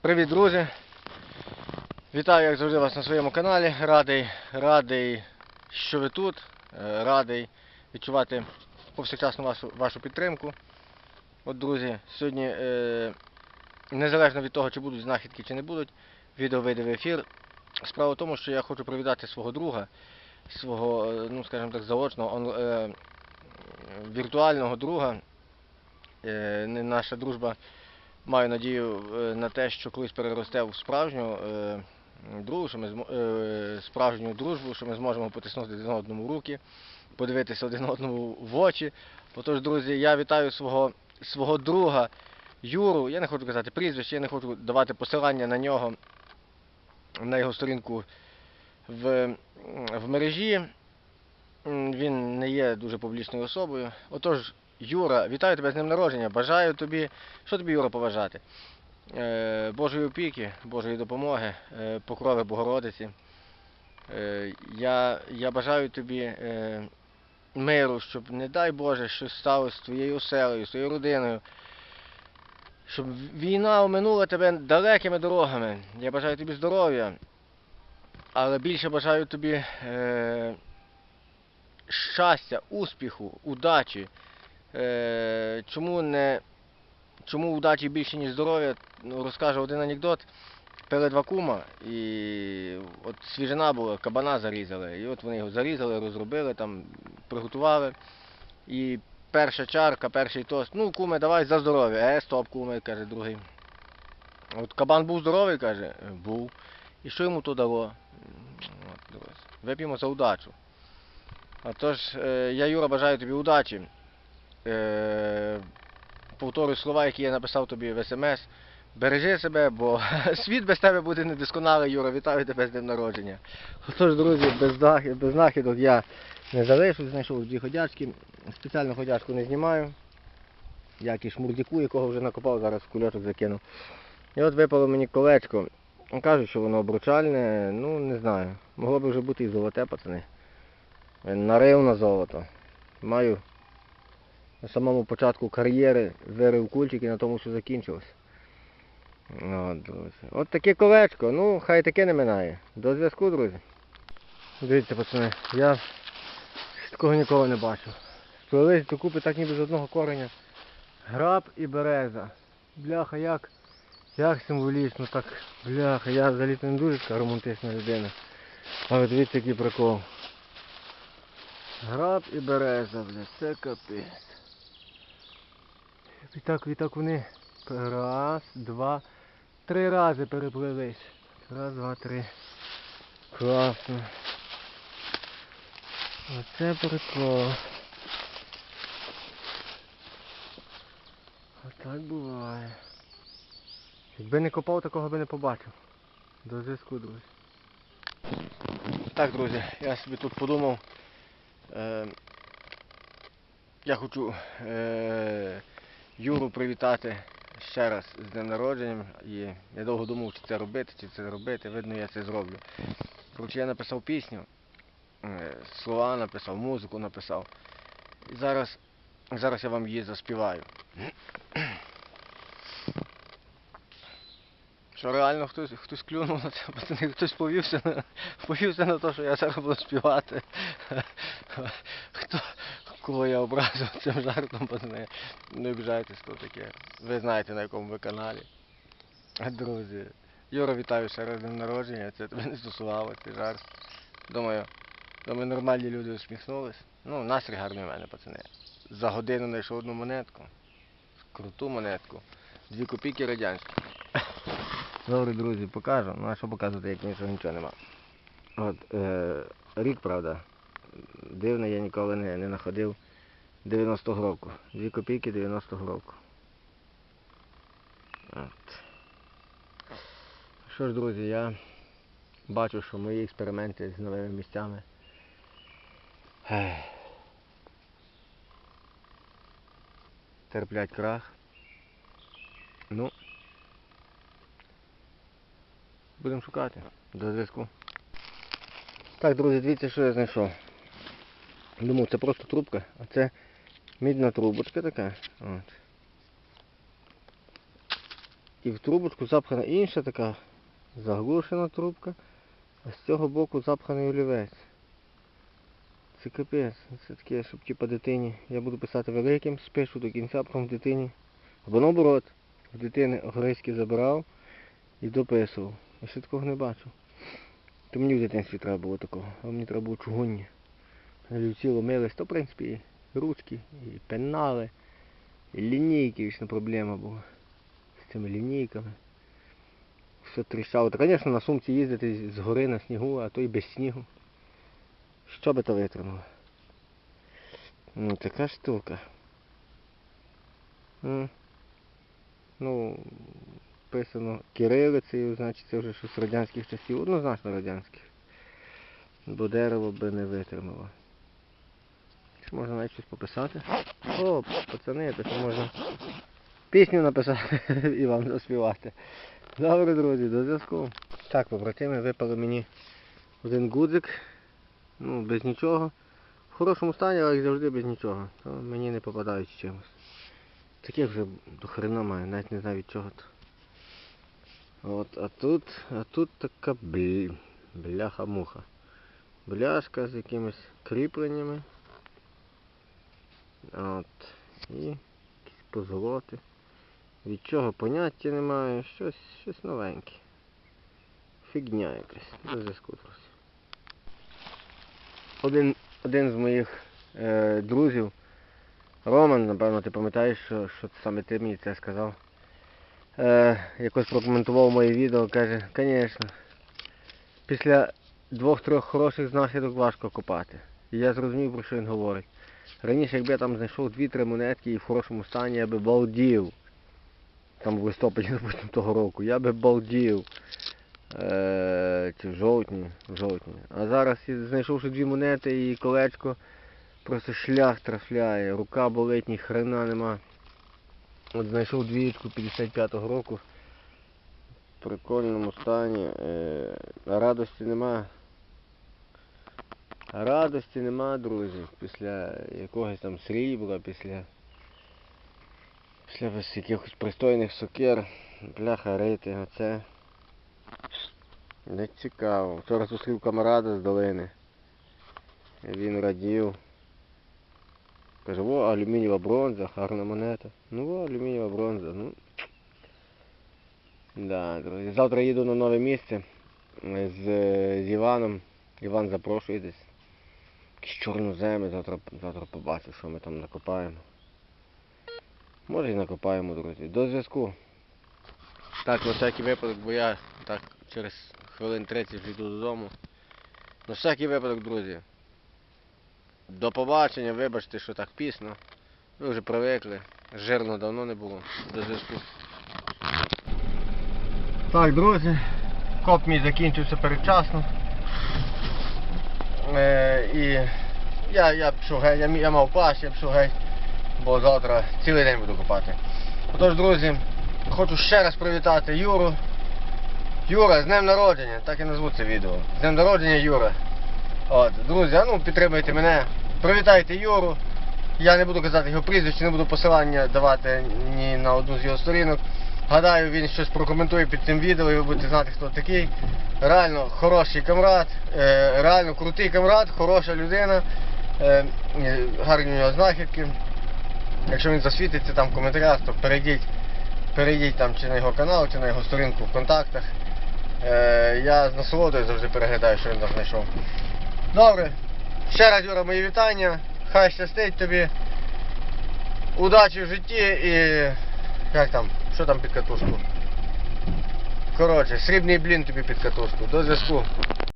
Привіт, друзі! Вітаю, як завжди, вас на своєму каналі. Радий, радий, що ви тут. Е, Радий відчувати повсякчасну вашу, вашу підтримку. От, друзі, сьогодні, е, незалежно від того, чи будуть знахідки, чи не будуть, відео вийде в ефір. Справа в тому, що я хочу привітати свого друга, свого, е, ну скажімо так, заочного он, віртуального друга. Е, наша дружба маю надію е, на те, що колись переросте в справжню е, другу, що ми е, справжню дружбу, що ми зможемо потиснути один одному руки, подивитися один одному в очі. Отож, друзі, я вітаю свого, свого друга Юру. Я не хочу казати прізвище, я не хочу давати посилання на нього, на його сторінку в, в мережі. Він не є дуже публічною особою. Отож, Юра, вітаю тебе з днем народження. Бажаю тобі, що тобі, Юра, поважати? Е, Божої опіки, Божої допомоги, е, покрови Богородиці. Е, я, я бажаю тобі миру, щоб, не дай Боже, щось сталося з твоєю оселею, з твоєю родиною. Щоб війна оминула тебе далекими дорогами. Я бажаю тобі здоров'я. Але більше бажаю тобі щастя, успіху, удачі. Е, чому не чому удачі більше, ніж здоров'я? Ну, розкажу один анекдот. Пили два кума і от свіжина була, кабана зарізали. І от вони його зарізали, розробили, там, приготували. І перша чарка, перший тост. Ну, куме, давай за здоров'я. Е, стоп, куме, каже другий. От кабан був здоровий, каже, «Е, був. І що йому то дало? От. Вип'ємо за удачу. А тож, е, я, Юра, бажаю тобі удачі. Е, повторюю слова, які я написав тобі в смс. Бережи себе, бо світ без тебе буде недосконалий, Юра. Вітаю тебе з днем народження. Отож, друзі, без, без знахідок я не залишусь, знайшов дві ходячки. Спеціально ходячку не знімаю. Як і шмурдяку, якого вже накопав, зараз в кульочок закинув. І от випало мені колечко. Кажуть, що воно обручальне, ну не знаю. Могло б вже бути і золоте, пацани. Нарив на золото. Маю на самому початку кар'єри вирив кульчик і на тому, що закінчилось. От. От таке колечко, ну хай таке не минає. До зв'язку, друзі. Дивіться, пацани, я такого ніколи не бачив. Сплелись докупи так ніби з одного кореня. Граб і береза. Бляха, як, як символічно, так, бляха, я взагалі не дуже така романтична людина. Але дивіться, який прикол. Граб і береза, бля, це капець. І так, і вони раз, два, три рази переплились. Раз, два, три. Класно. Оце прикол. Отак буває. Якби не копав, такого би не побачив. До зв'язку, друзі. Так, друзі, я собі тут подумав. Е, я хочу е, Юру привітати ще раз з днем народження. І я довго думав, чи це робити, чи це робити. Видно, я це зроблю. Коротше, я написав пісню, е, слова написав, музику написав. І зараз, зараз я вам її заспіваю. Що реально хтось, хтось клюнув на це, пацани, хтось повівся на, повівся на те, що я зараз буду співати. Хто, кого я образив цим жартом, пацани, не обіжайтесь, хто таке. Ви знаєте на якому ви каналі. Друзі, Юра, вітаю ще раз днем народження, це тебе не стосувалося, цей жарт. Думаю, думаю, нормальні люди усміхнулись. Ну, настрій гарний у мене, пацани. За годину знайшов одну монетку. Круту монетку. Дві копійки радянські. Добре, друзі, покажу. Ну а що показувати, як нічого нічого нема. От, е, рік, правда. Дивний я ніколи не, не знаходив 90-го року. Дві копійки 90-го року. От. Що ж, друзі, я бачу, що мої експерименти з новими місцями. Терплять крах. Ну, будемо шукати. До зв'язку. Так, друзі, дивіться, що я знайшов. Думав, це просто трубка, а це мідна трубочка така. От. і в трубочку запхана інша така заглушена трубка, а з цього боку запханий олівець. Це капець, це таке, щоб типа дитині. Я буду писати великим, спишу до кінця, потім дитині. Або наоборот, в дитини гризьки забирав і дописував. Я ще такого не бачив. То мені в дитинстві треба було такого, а мені треба було чугунні. Люці ломились, то в принципі і ручки, і пенали, і лінійки вічна проблема була. З цими лінійками. Все тріщало. Та, звісно, на сумці їздити з гори на снігу, а то і без снігу. Що би то витримало? Ну, така штука. Ну, писано кирилицею, значить це вже щось радянських часів, однозначно радянських. Бо дерево би не витримало. Можна навіть щось пописати? О, пацани, що можна пісню написати і вам заспівати. Добре, друзі, до зв'язку. Так, побратими, випали мені один гудзик. Ну, без нічого. В хорошому стані, але як завжди без нічого. То мені не попадають з чимось. Таких вже до хрена маю, навіть не знаю від чого то. От, а тут, а тут така бляха-муха. Бляшка з якимись кріпленнями. От. І якісь позолоти. Від чого поняття немає, щось, щось новеньке. Фігня якась. До. Один, один з моїх е, друзів, Роман, напевно, ти пам'ятаєш, що, що саме ти мені це сказав. Е, якось прокоментував моє відео, каже, звісно, після двох-трьох хороших знахідок важко копати. І я зрозумів, про що він говорить. Раніше, якби я там знайшов дві-три монетки і в хорошому стані, я би балдів. Там в листопаді, допустим, того року, я би балдів. Е, чи жовтні, жовтні. А зараз знайшовши дві монети і колечко, просто шлях трафляє, рука болить, ні хрена нема. От знайшов двієчку 55-го року. В прикольному стані. Е, радості нема. Радості нема, друзі, після якогось там срібла, після після якихось пристойних сокир, бляха рити, оце. Не цікаво. Вчора зустрів камарада з долини. Він радів. Каже, о, алюмінієва бронза, гарна монета. Ну о, алюмінієва бронза. Ну. Да, друзі. Завтра їду на нове місце з, з Іваном. Іван запрошує десь. Якісь чорноземи, завтра, завтра побачу, що ми там накопаємо. Може і накопаємо, друзі. До зв'язку. Так, на всякий випадок, бо я так через хвилин 30 вже йду додому. На всякий випадок, друзі. До побачення, вибачте, що так пісно. Ви вже привикли. Жирно давно не було. До зв'язку. Так, друзі. Коп мій закінчився передчасно. І я, я пішов геть, я, я мав паш, я пішов геть, бо завтра цілий день буду копати. Отож, друзі, хочу ще раз привітати Юру. Юра, з днем народження, так і назву це відео. З днем народження Юра. От, друзі, а ну підтримайте мене. Привітайте Юру. Я не буду казати його прізвище, не буду посилання давати ні на одну з його сторінок. Гадаю, він щось прокоментує під цим відео і ви будете знати, хто такий. Реально хороший камрад, е, реально крутий камрад, хороша людина, е, е, гарні у нього знахідки. Якщо він засвітиться там в коментарях, то перейдіть, перейдіть там чи на його канал, чи на його сторінку в контактах. Я з насолодою завжди переглядаю, що він там знайшов. Добре. Ще раз, Юра, мої вітання. Хай щастить тобі. Удачі в житті і. Як там? Що там під катушку? Коротше, срібний блін тобі під катушку. До зв'язку.